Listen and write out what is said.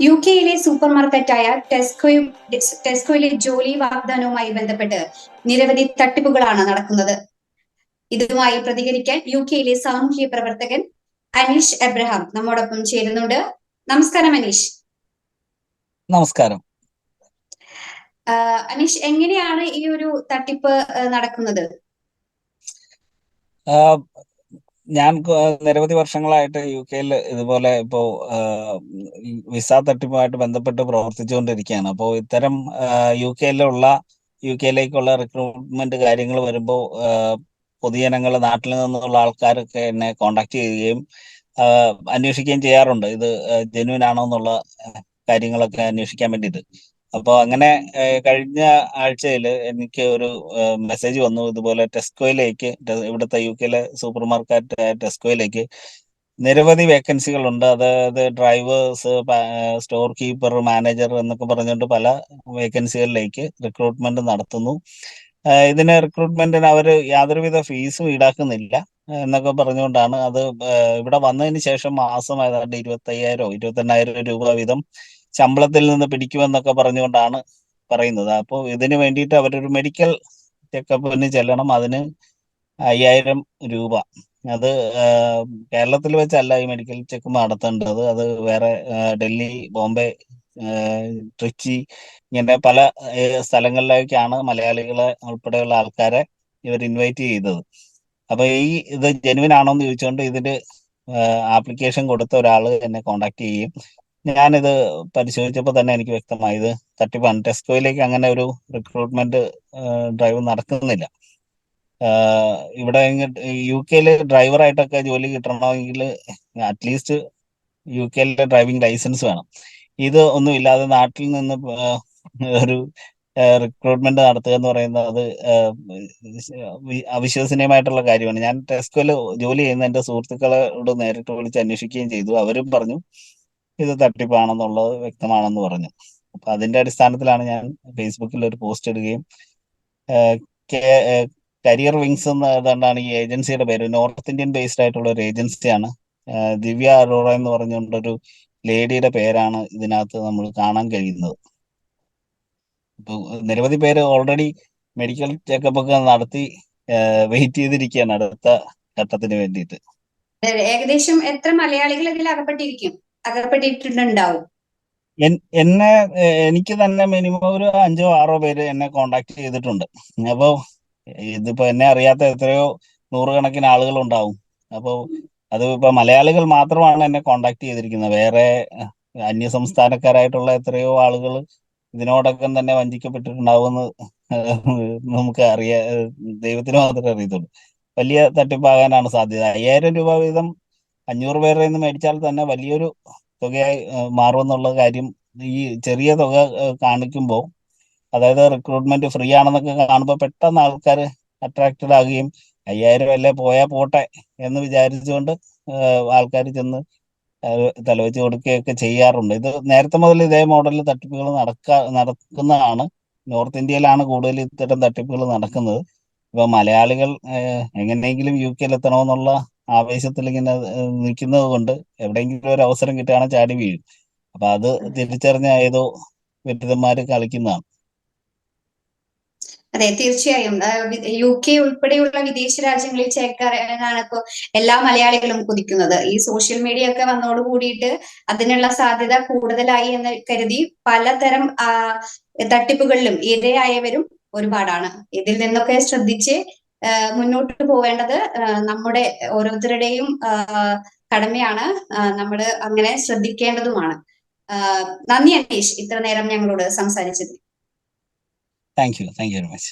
U കെയിലെ super മാർക്കറ്റായ ടെസ്കോയും ടെസ്കോയിലെ ജോലി വാഗ്ദാനവുമായി ബന്ധപ്പെട്ട് നിരവധി തട്ടിപ്പുകളാണ് നടക്കുന്നത്. ഇതുമായി പ്രതികരിക്കാൻ യു കെയിലെ സാമൂഹ്യ പ്രവർത്തകൻ അനീഷ് എബ്രഹാം നമ്മോടൊപ്പം ചേരുന്നുണ്ട്. നമസ്കാരം അനീഷ്. നമസ്കാരം. അനീഷ് എങ്ങനെയാണ് ഈ ഒരു തട്ടിപ്പ് നടക്കുന്നത്? ഞാൻ നിരവധി വർഷങ്ങളായിട്ട് യു കെയിൽ ഇതുപോലെ ഇപ്പോ വിസ തട്ടിപ്പുമായിട്ട് ബന്ധപ്പെട്ട് പ്രവർത്തിച്ചുകൊണ്ടിരിക്കുകയാണ് അപ്പോൾ ഇത്തരം യു കെയിലുള്ള യു കെയിലേക്കുള്ള റിക്രൂട്ട്മെന്റ് കാര്യങ്ങൾ വരുമ്പോൾ പൊതുജനങ്ങൾ നാട്ടിൽ നിന്നുള്ള ആൾക്കാരൊക്കെ എന്നെ കോണ്ടാക്ട് ചെയ്യുകയും അന്വേഷിക്കുകയും ചെയ്യാറുണ്ട്. ഇത് ജെന്യൂൻ ആണോ എന്നുള്ള കാര്യങ്ങളൊക്കെ അന്വേഷിക്കാൻ വേണ്ടിയിട്ട്. അപ്പോൾ അങ്ങനെ കഴിഞ്ഞ ആഴ്ചയിൽ എനിക്ക് ഒരു മെസ്സേജ് വന്നു. ഇതുപോലെ ടെസ്കോയിലേക്ക് ഇവിടുത്തെ യു കെയിലെ സൂപ്പർ മാർക്കറ്റ് ടെസ്കോയിലേക്ക് നിരവധി വേക്കൻസികൾ ഉണ്ട് അതായത് ഡ്രൈവേഴ്സ് സ്റ്റോർ കീപ്പർ മാനേജർ എന്നൊക്കെ പറഞ്ഞുകൊണ്ട് പല വേക്കൻസികളിലേക്ക് റിക്രൂട്ട്മെന്റ് നടത്തുന്നു. ഇതിന് റിക്രൂട്ട്മെന്റിന് അവർ യാതൊരുവിധ ഫീസും ഈടാക്കുന്നില്ല എന്നൊക്കെ പറഞ്ഞുകൊണ്ടാണ് അത് ഇവിടെ വന്നതിന് ശേഷം മാസം ഏതാണ്ട് ഇരുപത്തയ്യായിരോ ഇരുപത്തെണ്ണായിരം രൂപ വീതം ശമ്പളത്തിൽ നിന്ന് പിടിക്കുമെന്നൊക്കെ പറഞ്ഞുകൊണ്ടാണ് പറയുന്നത്. അപ്പോൾ ഇതിന് വേണ്ടിയിട്ട് അവരൊരു മെഡിക്കൽ ചെക്കപ്പിന് ചെല്ലണം. അതിന് അയ്യായിരം രൂപ. അത് കേരളത്തിൽ വെച്ചല്ല ഈ മെഡിക്കൽ ചെക്ക് നടത്തേണ്ടത്. അത് വേറെ ഡൽഹി ബോംബെ ട്രിച്ചി ഇങ്ങനെ പല സ്ഥലങ്ങളിലേക്കാണ് മലയാളികളെ ഉൾപ്പെടെയുള്ള ആൾക്കാരെ ഇവർ ഇൻവൈറ്റ് ചെയ്തത്. അപ്പൊ ഈ ഇത് ജെനുവിൻ ആണോ എന്ന് ചോദിച്ചുകൊണ്ട് ഇതിന്റെ ആപ്ലിക്കേഷൻ കൊടുത്ത ഒരാൾ എന്നെ കോണ്ടാക്ട് ചെയ്യും. ഞാനിത് പരിശോധിച്ചപ്പോൾ തന്നെ എനിക്ക് വ്യക്തമായി. ഇത് ടെസ്കോയിലേക്ക് അങ്ങനെ ഒരു റിക്രൂട്ട്മെന്റ് ഡ്രൈവ് നടക്കുന്നില്ല. ഇവിടെ യു ഡ്രൈവർ ഡ്രൈവറായിട്ടൊക്കെ ജോലി കിട്ടണമെങ്കിൽ അറ്റ്ലീസ്റ്റ് യു കെയിലെ ഡ്രൈവിംഗ് ലൈസൻസ് വേണം. ഇത് ഒന്നും ഇല്ലാതെ നാട്ടിൽ നിന്ന് ഒരു റിക്രൂട്ട്മെന്റ് നടത്തുക എന്ന് പറയുന്നത് അവിശ്വസനീയമായിട്ടുള്ള കാര്യമാണ്. ഞാൻ ടെസ്കോയിൽ ജോലി ചെയ്യുന്ന എന്റെ സുഹൃത്തുക്കളോട് നേരിട്ട് വിളിച്ച് അന്വേഷിക്കുകയും ചെയ്തു. അവരും പറഞ്ഞു ഇത് തട്ടിപ്പാണെന്നുള്ളത് വ്യക്തമാണെന്ന് പറഞ്ഞു. അപ്പൊ അതിന്റെ അടിസ്ഥാനത്തിലാണ് ഞാൻ ഫേസ്ബുക്കിൽ ഒരു പോസ്റ്റ് ഇടുകയും കരിയർ വിങ്സ് എന്ന ഏതാണ്ടാണ് ഈ ഏജൻസിയുടെ പേര്. നോർത്ത് ഇന്ത്യൻ ബേസ്ഡ് ആയിട്ടുള്ള ഒരു ഏജൻസിയാണ്. ദിവ്യ അറോറ എന്ന് പറഞ്ഞുകൊണ്ടൊരു ലേഡിയുടെ പേരാണ് ഇതിനകത്ത് നമ്മൾ കാണാൻ കഴിയുന്നത്. ഇപ്പൊ നിരവധി പേര് ഓൾറെഡി മെഡിക്കൽ ചെക്കപ്പ് ഒക്കെ നടത്തി വെയിറ്റ് ചെയ്തിരിക്കുകയാണ് അടുത്ത ഘട്ടത്തിന് വേണ്ടിയിട്ട്. ഏകദേശം എത്ര മലയാളികൾ ഇതിൽ അകപ്പെട്ടിരിക്കും? അകപ്പെട്ടിട്ടുണ്ടാവും. എന്നെ എനിക്ക് തന്നെ മിനിമം ഒരു അഞ്ചോ ആറോ പേര് എന്നെ കോണ്ടാക്ട് ചെയ്തിട്ടുണ്ട്. അപ്പോ ഇതിപ്പോ എന്നെ അറിയാത്ത എത്രയോ നൂറുകണക്കിന് ആളുകൾ ഉണ്ടാവും അപ്പോ അത് ഇപ്പൊ മലയാളികൾ മാത്രമാണ് എന്നെ കോണ്ടാക്ട് ചെയ്തിരിക്കുന്നത്. വേറെ അന്യ സംസ്ഥാനക്കാരായിട്ടുള്ള എത്രയോ ആളുകൾ ഇതിനോടൊപ്പം തന്നെ വഞ്ചിക്കപ്പെട്ടിട്ടുണ്ടാവുമെന്ന് നമുക്ക് അറിയാ ദൈവത്തിന് മാത്രമേ അറിയത്തുള്ളൂ. വലിയ തട്ടിപ്പാകാനാണ് സാധ്യത. അയ്യായിരം രൂപ വീതം അഞ്ഞൂറ് പേരുടെ നിന്ന് മേടിച്ചാൽ തന്നെ വലിയൊരു തുകയായി മാറുമെന്നുള്ള കാര്യം ഈ ചെറിയ തുക കാണിക്കുമ്പോൾ അതായത് റിക്രൂട്ട്മെന്റ് ഫ്രീ ആണെന്നൊക്കെ കാണുമ്പോൾ പെട്ടെന്ന് ആൾക്കാർ അട്രാക്റ്റഡ് ആകുകയും അയ്യായിരം അല്ലേ പോയാൽ പോട്ടെ എന്ന് വിചാരിച്ചുകൊണ്ട് ആൾക്കാർ ചെന്ന് തലവെച്ച് കൊടുക്കുകയൊക്കെ ചെയ്യാറുണ്ട്. ഇത് നേരത്തെ മുതൽ ഇതേ മോഡലിൽ തട്ടിപ്പുകൾ നടക്കാ നടക്കുന്നതാണ്. നോർത്ത് ഇന്ത്യയിലാണ് കൂടുതൽ ഇത്തരം തട്ടിപ്പുകൾ നടക്കുന്നത്. ഇപ്പൊ മലയാളികൾ എങ്ങനെയെങ്കിലും യു കെയിൽ എത്തണമെന്നുള്ള ആവേശത്തിൽ ഇങ്ങനെ നിൽക്കുന്നത് കൊണ്ട് എവിടെയെങ്കിലും ഒരു അവസരം കിട്ടുകയാണെങ്കിൽ ചാടി വീഴും. അപ്പൊ അത് തിരിച്ചറിഞ്ഞ ഏതോ വിരുദ്ധന്മാര് കളിക്കുന്നതാണ്. അതെ തീർച്ചയായും. യു കെ ഉൾപ്പെടെയുള്ള വിദേശ രാജ്യങ്ങളിൽ ചേക്കാനാണ് ഇപ്പോൾ എല്ലാ മലയാളികളും കുതിക്കുന്നത്. ഈ സോഷ്യൽ മീഡിയ ഒക്കെ വന്നോട് കൂടിയിട്ട് അതിനുള്ള സാധ്യത കൂടുതലായി എന്ന് കരുതി പലതരം തട്ടിപ്പുകളിലും ഇരയായവരും ഒരുപാടാണ്. ഇതിൽ നിന്നൊക്കെ ശ്രദ്ധിച്ച് മുന്നോട്ട് പോവേണ്ടത് നമ്മുടെ ഓരോരുത്തരുടെയും കടമയാണ് നമ്മൾ അങ്ങനെ ശ്രദ്ധിക്കേണ്ടതുമാണ്. നന്ദി അനീഷ് ഇത്ര നേരം ഞങ്ങളോട് സംസാരിച്ചത് thank you. Thank you very much.